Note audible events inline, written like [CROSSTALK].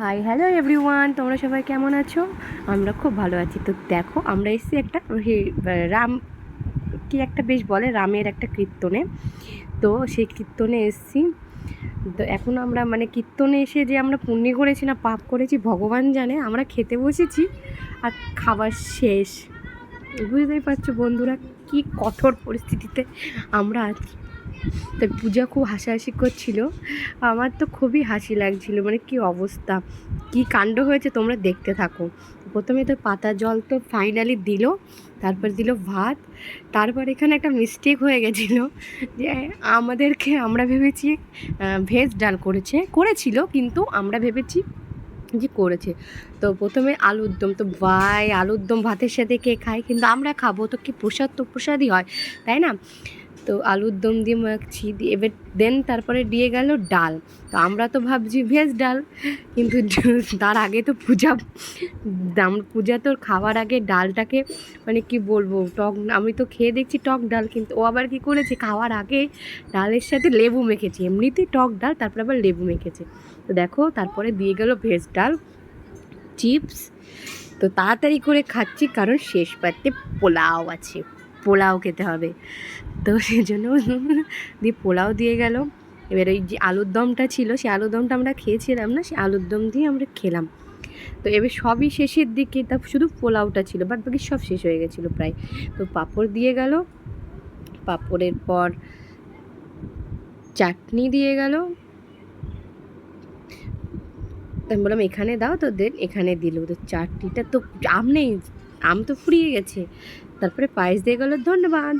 Hi hello everyone তোমরা সবাই কেমন আছো? আমরা খুব ভালো আছি। তো দেখো, আমরা এসেছি একটা রাম, কি একটা বেশ বলে, রামের একটা কীর্তনে। তো সেই কীর্তনে এসেছি। তো এখন আমরা মানে কীর্তনে এসে যে আমরা পুণ্য করেছি না, পাপ করেছি, ভগবান জানে, আমরা খেতে বসেছি আর খাবার শেষ। বুঝতেই পারছ বন্ধুরা, কি কঠোর পরিস্থিতিতে আমরা আছি। তো পূজা খুব হাসাহাসি করছিল। আমার তো খুবই হাসি লাগছিল মানে কি অবস্থা? কি কাণ্ড হয়েছে তোমরা দেখতে থাকো। প্রথমে তো পাতা জল তো ফাইনালি দিল, তারপর দিল ভাত, তারপর এখানে একটা মিস্টেক হয়ে গেছিল যে আমাদেরকে আমরা ভেবেছি ভেজ ডাল করেছে, করেছিল কিন্তু আমরা ভেবেছি যে করেছে। তো প্রথমে আলুর দম, তো ভাই আলুর দম ভাতের সাথে কে খায়? কিন্তু আমরা খাব, তো কি প্রসাদ তো প্রসাদই হয়, তাই না? তো আলুর দম দিয়ে মাখছি দিয়ে এবার দেন তারপরে দিয়ে গেল ডাল। তো আমরা তো ভাবছি ভেজ ডাল, কিন্তু [LAUGHS] তার আগে তো পূজা, দাম, পূজা তোর খাওয়ার আগে ডালটাকে মানে কি বলব, টক, আমি তো খেয়ে দেখছি টক ডাল, কিন্তু ও আবার কি করেছে, খাওয়ার আগে ডালের সাথে লেবু মেখেছে। এমনিতেই টক ডাল, তারপরে আবার লেবু মেখেছে। তো দেখো, তারপরে দিয়ে গেল ভেজ ডাল, চিপস। তো তাড়াতাড়ি করে খাচ্ছি, কারণ শেষ পাতে পোলাও আছে। পোলাও খেতে হবে। তো সেই জন্য দিয়ে পোলাও দিয়ে গেল। এবার ওই যে আলুর দমটা ছিল সেই আলুর দমটা আমরা খেয়েছিলাম না সেই আলুর দম দিয়ে আমরা খেলাম। তো এবার সবই শেষের দিকে, তা শুধু পোলাওটা ছিল, বাদ বাকি সব শেষ হয়ে গেছিল প্রায়। তো পাঁপড় দিয়ে গেল। পাঁপড়ের পর চাটনি দিয়ে গেল। আমি বললাম, এখানে দাও তো দেন এখানে দিল। তো চাটনিটা তো আম নেই। আম তো ফুরিয়ে গেছে। তারপরে পায়েস দিয়ে গেল ধন্যবাদ।